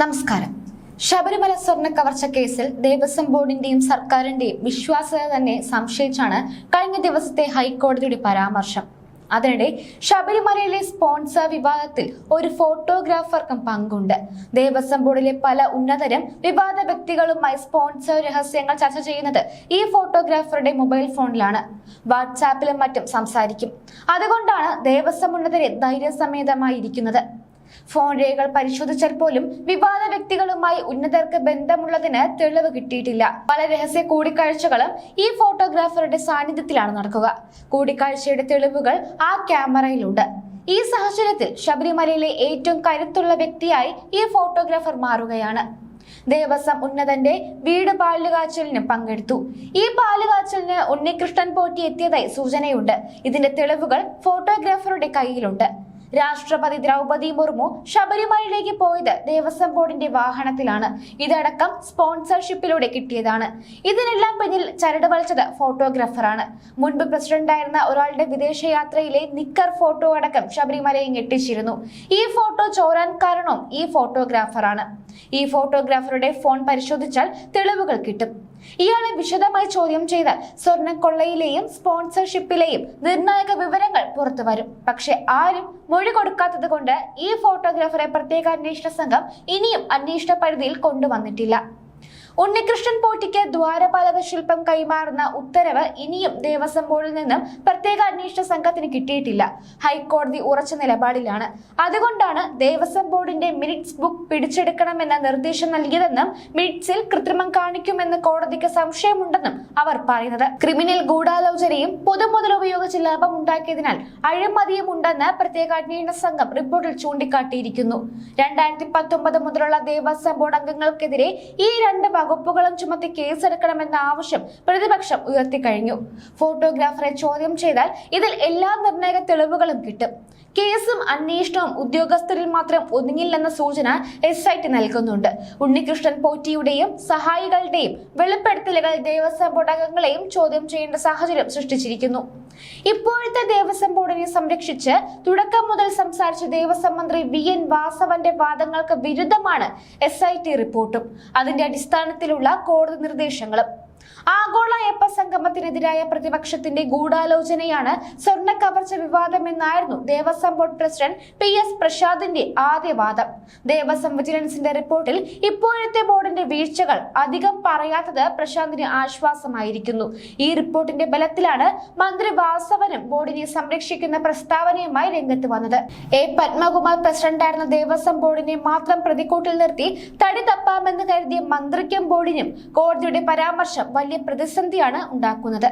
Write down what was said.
നമസ്കാരം. ശബരിമല സ്വർണ കവർച്ച കേസിൽ ദേവസ്വം ബോർഡിന്റെയും സർക്കാരിന്റെയും വിശ്വാസ്യത തന്നെ സംശയിച്ചാണ് കഴിഞ്ഞ ദിവസത്തെ ഹൈക്കോടതിയുടെ പരാമർശം. അതിനിടെ ശബരിമലയിലെ സ്പോൺസർ വിവാദത്തിൽ ഒരു ഫോട്ടോഗ്രാഫർക്കും പങ്കുണ്ട്. ദേവസ്വം ബോർഡിലെ പല ഉന്നതരും വിവാദ വ്യക്തികളുമായി സ്പോൺസർ രഹസ്യങ്ങൾ ചർച്ച ചെയ്യുന്നത് ഈ ഫോട്ടോഗ്രാഫറുടെ മൊബൈൽ ഫോണിലാണ്. വാട്സാപ്പിലും മറ്റും സംസാരിക്കും. അതുകൊണ്ടാണ് ദേവസ്വം ഉന്നതരെ ധൈര്യസമേതമായിരിക്കുന്നത്. ഫോൺ രേഖകൾ പരിശോധിച്ചാൽ പോലും വിവാദ വ്യക്തികളുമായി ഉന്നതർക്ക് ബന്ധമുള്ളതിന് തെളിവ് കിട്ടിയിട്ടില്ല. പല രഹസ്യ കൂടിക്കാഴ്ചകളും ഈ ഫോട്ടോഗ്രാഫറുടെ സാന്നിധ്യത്തിലാണ് നടക്കുക. കൂടിക്കാഴ്ചയുടെ തെളിവുകൾ ആ ക്യാമറയിലുണ്ട്. ഈ സാഹചര്യത്തിൽ ശബരിമലയിലെ ഏറ്റവും കരുത്തുള്ള വ്യക്തിയായി ഈ ഫോട്ടോഗ്രാഫർ മാറുകയാണ്. ദേവസ്വം ഉന്നതന്റെ വീട് പാലുകാച്ചലിന് പങ്കെടുത്തു. ഈ പാലുകാച്ചലിന് ഉണ്ണികൃഷ്ണൻ പോറ്റി എത്തിയതായി സൂചനയുണ്ട്. ഇതിന്റെ തെളിവുകൾ ഫോട്ടോഗ്രാഫറുടെ കയ്യിലുണ്ട്. രാഷ്ട്രപതി ദ്രൗപദി മുർമു ശബരിമലയിലേക്ക് പോയത് ദേവസ്വം ബോർഡിന്റെ വാഹനത്തിലാണ്. ഇതടക്കം സ്പോൺസർഷിപ്പിലൂടെ കിട്ടിയതാണ്. ഇതിനെല്ലാം പിന്നിൽ ചരട് വലിച്ചത് ഫോട്ടോഗ്രാഫറാണ്. മുൻപ് പ്രസിഡന്റായിരുന്ന ഒരാളുടെ വിദേശയാത്രയിലെ നിക്കർ ഫോട്ടോ അടക്കം ശബരിമലയെ ഞെട്ടിച്ചിരുന്നു. ഈ ഫോട്ടോ ചോരാൻ കാരണവും ഈ ഫോട്ടോഗ്രാഫറാണ്. ഈ ഫോട്ടോഗ്രാഫറുടെ ഫോൺ പരിശോധിച്ചാൽ തെളിവുകൾ കിട്ടും. ഇയാളെ വിശദമായി ചോദ്യം ചെയ്താൽ സ്വർണക്കൊള്ളയിലെയും സ്പോൺസർഷിപ്പിലെയും നിർണായക വിവരങ്ങൾ പുറത്തു വരും. പക്ഷെ ആരും മൊഴി കൊടുക്കാത്തത് കൊണ്ട് ഈ ഫോട്ടോഗ്രാഫറെ പ്രത്യേക അന്വേഷണ സംഘം ഇനിയും അന്വേഷണ പരിധിയിൽ കൊണ്ടുവന്നിട്ടില്ല. ഉണ്ണികൃഷ്ണൻ പോറ്റിക്ക് ദ്വാരപാലക ശില്പം കൈമാറുന്ന ഉത്തരവ് ഇനിയും ദേവസ്വം ബോർഡിൽ നിന്നും പ്രത്യേക അന്വേഷണ സംഘത്തിന് കിട്ടിയിട്ടില്ല. ഹൈക്കോടതി ഉറച്ച നിലപാടിലാണ്. അതുകൊണ്ടാണ് ദേവസ്വം ബോർഡിന്റെ മിനിറ്റ്സ് ബുക്ക് പിടിച്ചെടുക്കണമെന്ന നിർദ്ദേശം നൽകിയതെന്നും മിനിറ്റ്സിൽ കൃത്രിമം കാണിക്കുമെന്ന് കോടതിക്ക് സംശയമുണ്ടെന്നും അവർ പറയുന്നത്. ക്രിമിനൽ ഗൂഢാലോചനയും പൊതുമുതലുപയോഗിച്ച് ലാഭം ഉണ്ടാക്കിയതിനാൽ അഴിമതിയും ഉണ്ടെന്ന് പ്രത്യേക അന്വേഷണ സംഘം റിപ്പോർട്ടിൽ ചൂണ്ടിക്കാട്ടിയിരിക്കുന്നു. രണ്ടായിരത്തി പത്തൊമ്പത് മുതലുള്ള ദേവസ്വം ബോർഡ് അംഗങ്ങൾക്കെതിരെ ഈ രണ്ട് വകുപ്പുകളും ചുമത്തി കേസെടുക്കണമെന്ന ആവശ്യം പ്രതിപക്ഷം ഉയർത്തിക്കഴിഞ്ഞു. ഫോട്ടോഗ്രാഫറെ ചോദ്യം ചെയ്താൽ ഇതിൽ എല്ലാ നിർണായക തെളിവുകളും കിട്ടും. കേസും അന്വേഷണവും ഉദ്യോഗസ്ഥരിൽ മാത്രം ഒതുങ്ങില്ലെന്ന സൂചന എസ് ഐ ടി നൽകുന്നുണ്ട്. ഉണ്ണികൃഷ്ണൻ പോറ്റിയുടെയും സഹായികളുടെയും വെളിപ്പെടുത്തലുകൾ ദേവസ്വം ബോർഡ് അംഗങ്ങളെയും ചോദ്യം ചെയ്യേണ്ട സാഹചര്യം സൃഷ്ടിച്ചിരിക്കുന്നു. ഇപ്പോഴത്തെ ദേവസ്വം ബോർഡിനെ സംരക്ഷിച്ച് തുടക്കം മുതൽ സംസാരിച്ച ദേവസ്വം മന്ത്രി വി എൻ വാസവന്റെ വാദങ്ങൾക്ക് വിരുദ്ധമാണ് എസ് ഐ ടി റിപ്പോർട്ടും. അതിന്റെ അടിസ്ഥാനത്തിലുള്ള കോടതി നിർദ്ദേശങ്ങളും. ആഗോള സംഗമത്തിനെതിരായ പ്രതിപക്ഷത്തിന്റെ ഗൂഢാലോചനയാണ് സ്വർണ കവർച്ച വിവാദമെന്നായിരുന്നു Devaswom board president P S പ്രസാദിന്റെ ആദ്യ വാദം. ദേവസ്വം വിജിലൻസിന്റെ റിപ്പോർട്ടിൽ ഇപ്പോഴത്തെ ബോർഡിന്റെ വീഴ്ചകൾ അധികം പറയാത്തത് പ്രശാന്തിന് ആശ്വാസമായിരിക്കുന്നു. ഈ റിപ്പോർട്ടിന്റെ ബലത്തിലാണ് മന്ത്രി വാസവനും ബോർഡിനെ സംരക്ഷിക്കുന്ന പ്രസ്താവനയുമായി രംഗത്ത് വന്നത്. എ പത്മകുമാർ പ്രസിഡന്റായിരുന്ന ദേവസ്വം ബോർഡിനെ മാത്രം പ്രതിക്കൂട്ടിൽ നിർത്തി തടി തപ്പാമെന്ന് കരുതിയ മന്ത്രിക്കും ബോർഡിനും കോടതിയുടെ പരാമർശം വലിയ പ്രതിസന്ധിയാണ് ഉണ്ടാക്കുന്നത്.